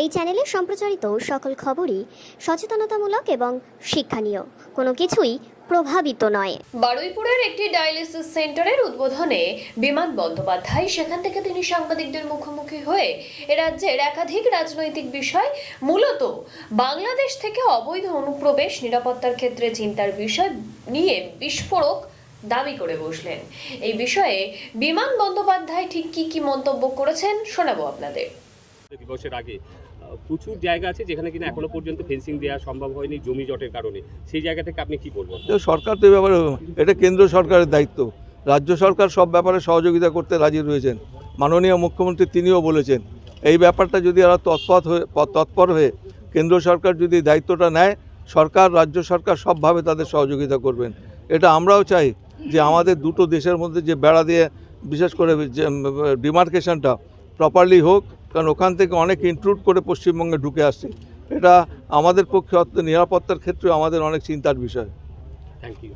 এই চ্যানেলে সম্প্রচারিত সকল খবরই সচেতনতামূলক এবং শিক্ষণীয়। কোনো কিছুই প্রভাবিত নয়। বারুইপুরের একটি ডায়ালিসিস সেন্টারের উদ্বোধনে বিমান বন্দ্যোপাধ্যায়, সেখান থেকে তিনি সাংবাদিকদের মুখোমুখি হয়ে এ রাজ্যের একাধিক রাজনৈতিক বিষয়, মূলত বাংলাদেশ থেকে অবৈধ অনুপ্রবেশ, নিরাপত্তার ক্ষেত্রে চিন্তার বিষয় নিয়ে বিস্ফোরক দাবি করে বসলেন। এই বিষয়ে বিমান বন্দ্যোপাধ্যায় ঠিক কি কি মন্তব্য করেছেন শোনাবো আপনাদের। দিবসের আগে। প্রচুর জায়গা আছে যেখানে কিনা এখনও পর্যন্ত ফেন্সিং দেওয়া সম্ভব হয়নি জমি জটের কারণে। সেই জায়গা থেকে আপনি কি বলবেন? সরকার তো ব্যাপারে এটা কেন্দ্র সরকারের দায়িত্ব। রাজ্য সরকার সব ব্যাপারে সহযোগিতা করতে রাজি রয়েছেন। মাননীয় মুখ্যমন্ত্রী তিনিও বলেছেন, এই ব্যাপারটা যদি আরও তৎপর হয়ে তৎপর হয়ে কেন্দ্র সরকার যদি দায়িত্বটা নেয়, সরকার, রাজ্য সরকার সবভাবে তাদের সহযোগিতা করবেন। এটা আমরাও চাই যে আমাদের দুটো দেশের মধ্যে যে বেড়া দিয়ে, বিশেষ করে যে ডিমার্কেশনটা প্রপারলি হোক কারণ ওখান থেকে অনেক ইনক্লুড করে পশ্চিমবঙ্গে ঢুকে আসছে। এটা আমাদের পক্ষে নিরাপত্তার ক্ষেত্রে আমাদের অনেক চিন্তার বিষয়। Thank you